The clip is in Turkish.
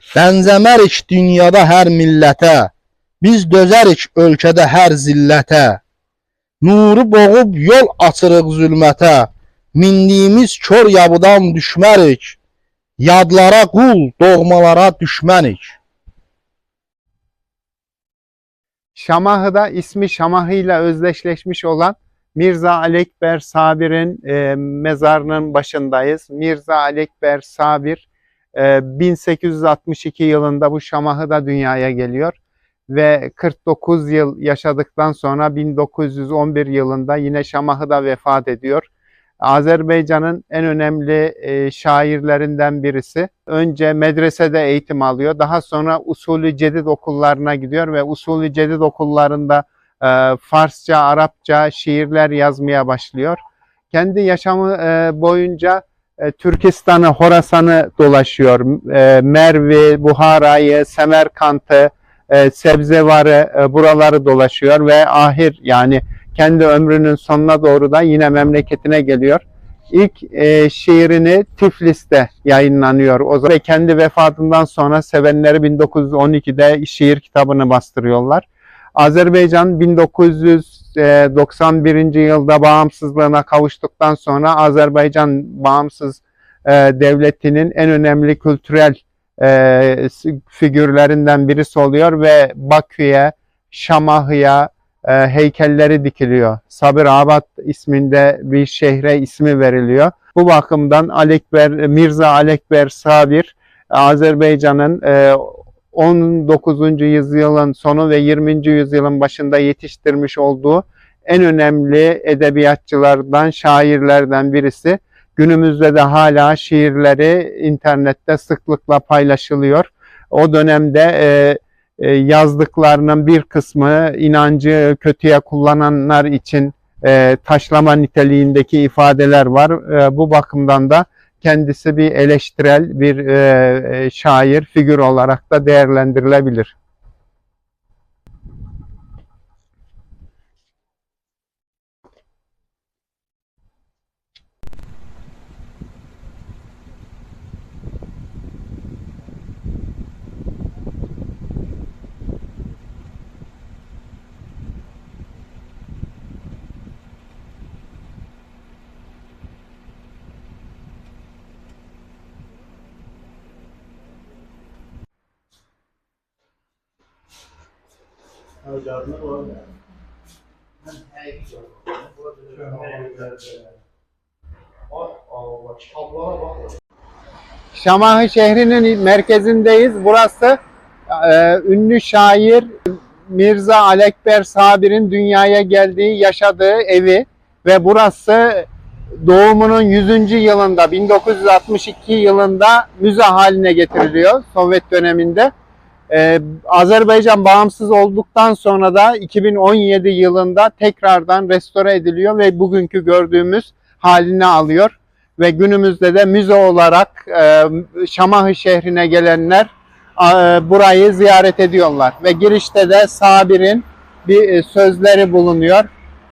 Bənzəmərik dünyada hər millətə, biz dözərik ölkədə hər zillətə. Nuru boğub yol açırıq zülmətə, mindiyimiz kör yabıdan düşmərik. Yadlara qul, doğmalara düşmənik. Şamahı'da ismi Şamahı ile özdeşleşmiş olan Mirza Alekber Sabir'in e, mezarının başındayız. Mirza Alekber Sabir 1862 yılında bu Şamahı'da dünyaya geliyor ve 49 yıl yaşadıktan sonra 1911 yılında yine Şamahı'da vefat ediyor. Azerbaycan'ın en önemli e, şairlerinden birisi. Önce medresede eğitim alıyor. Daha sonra usulü cedid okullarına gidiyor ve usulü cedid okullarında e, Farsça, Arapça şiirler yazmaya başlıyor. Kendi yaşamı e, boyunca Türkistan'ı, Horasan'ı dolaşıyor. E, Mervi, Buhara'yı, Semerkant'ı, e, Sebzevar'ı e, buraları dolaşıyor ve ahir yani kendi ömrünün sonuna doğru da yine memleketine geliyor. İlk e, şiirini Tiflis'te yayınlanıyor. O zaman kendi vefatından sonra sevenleri 1912'de şiir kitabını bastırıyorlar. Azerbaycan 1991 yılda bağımsızlığına kavuştuktan sonra Azerbaycan bağımsız e, devletinin en önemli kültürel e, figürlerinden birisi oluyor ve Bakü'ye, Şamahı'ya, e, heykelleri dikiliyor. Sabir Abad isminde bir şehre ismi veriliyor. Bu bakımdan Alekber, Mirza Alekber Sabir Azerbaycan'ın e, 19. yüzyılın sonu ve 20. yüzyılın başında yetiştirmiş olduğu en önemli edebiyatçılardan, şairlerden birisi. Günümüzde de hala şiirleri internette sıklıkla paylaşılıyor. O dönemde e, e, yazdıklarının bir kısmı inancı kötüye kullananlar için e, taşlama niteliğindeki ifadeler var. E, bu bakımdan da kendisi bir eleştirel bir e, e, şair figür olarak da değerlendirilebilir. Şamahı şehrinin merkezindeyiz. Burası e, ünlü şair Mirza Alekber Sabir'in dünyaya geldiği, yaşadığı evi ve burası doğumunun 100. yılında 1962 yılında müze haline getiriliyor Sovyet döneminde. Ee, Azerbaycan bağımsız olduktan sonra da 2017 yılında tekrardan restore ediliyor ve bugünkü gördüğümüz halini alıyor. Ve günümüzde de müze olarak e, Şamahı şehrine gelenler e, burayı ziyaret ediyorlar. Ve girişte de Sabir'in bir e, sözleri bulunuyor.